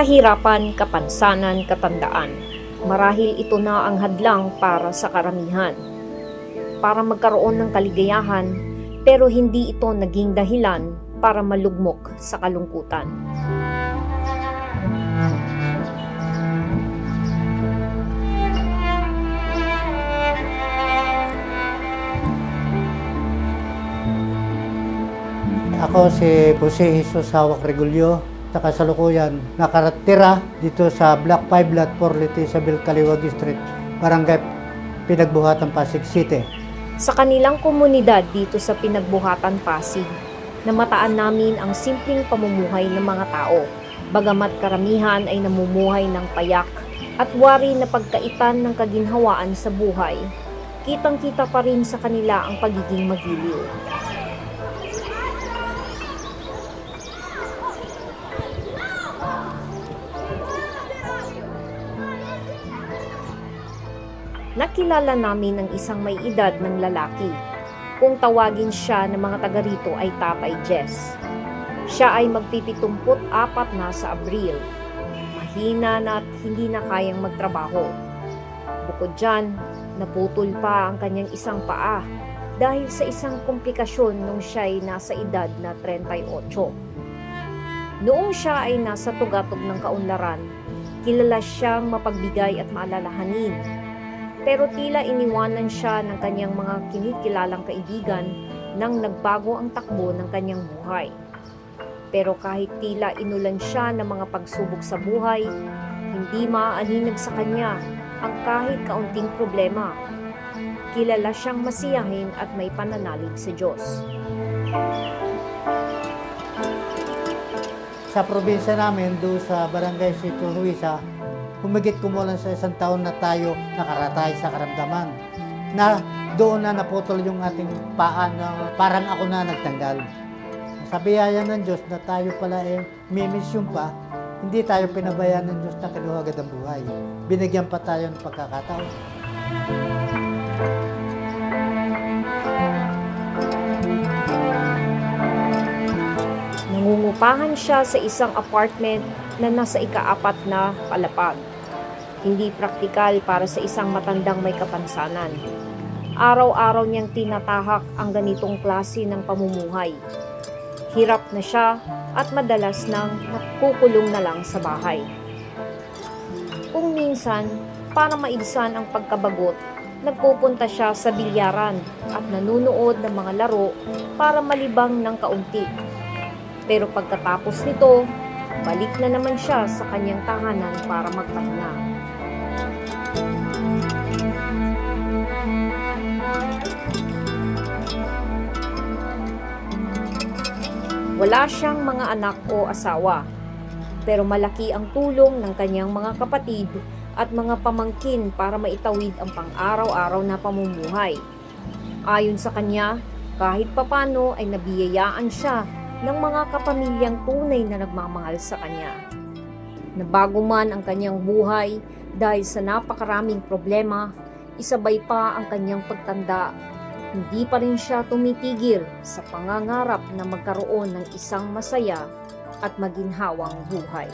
Kahirapan, kapansanan, katandaan. Marahil ito na ang hadlang para sa karamihan. Para magkaroon ng kaligayahan, pero hindi ito naging dahilan para malugmok sa kalungkutan. Ako si Jose Jesus Hawak Regulyo, sa kasalukuyan nakaratira dito sa Block 5 Lot 4 Liti Isabel Kaliwag Street, Barangay Pinagbuhatan, Pasig City. Sa kanilang komunidad dito sa Pinagbuhatan Pasig, namataan namin ang simpleng pamumuhay ng mga tao. Bagamat karamihan ay namumuhay ng payak at wari na pagkaitan ng kaginhawaan sa buhay, kitang-kita pa rin sa kanila ang pagiging magiliw. Nakilala namin ang isang may edad ng lalaki. Kung tawagin siya ng mga taga rito ay Tatay Jess. Siya ay magpipitumput apat na sa Abril. Mahina na at hindi na kayang magtrabaho. Bukod dyan, naputol pa ang kanyang isang paa dahil sa isang komplikasyon nung siya ay nasa edad na 38. Noong siya ay nasa tugatog ng kaunlaran, kilala siyang mapagbigay at maalalahanin pero tila iniwanan siya ng kanyang mga kinikilalang kaibigan nang nagbago ang takbo ng kanyang buhay. Pero kahit tila inulan siya ng mga pagsubok sa buhay, hindi maaaninag sa kanya ang kahit kaunting problema. Kilala siyang masiyahin at may pananalig sa Diyos. Sa probinsya namin, doon sa Barangay Sito Luisa, humigit kumulang sa isang taon na tayo nakaratay sa karamdaman. Na doon na naputol yung ating paa na parang ako na nagtanggal. Sa biyaya ng Diyos na tayo pala eh mimisyon pa, hindi tayo pinabayaan ng Diyos na kinuha agad ang buhay. Binigyan pa tayo ng pagkakataon. Nangungupahan siya sa isang apartment na nasa ikaapat na palapag. Hindi praktikal para sa isang matandang may kapansanan. Araw-araw niyang tinatahak ang ganitong klase ng pamumuhay. Hirap na siya at madalas nang nakukulong na lang sa bahay. Kung minsan, para maibsan ang pagkabagot, nagpupunta siya sa bilyaran at nanunood ng mga laro para malibang ng kaunti. Pero pagkatapos nito, balik na naman siya sa kanyang tahanan para magpahinga. Wala siyang mga anak o asawa, pero malaki ang tulong ng kanyang mga kapatid at mga pamangkin para maitawid ang pang-araw-araw na pamumuhay. Ayon sa kanya, kahit papano ay nabiyayaan siya ng mga kapamilyang tunay na nagmamahal sa kanya. Nabago man ang kanyang buhay dahil sa napakaraming problema, isabay pa ang kanyang pagtanda. Hindi pa rin siya tumitigil sa pangangarap na magkaroon ng isang masaya at maginhawang buhay.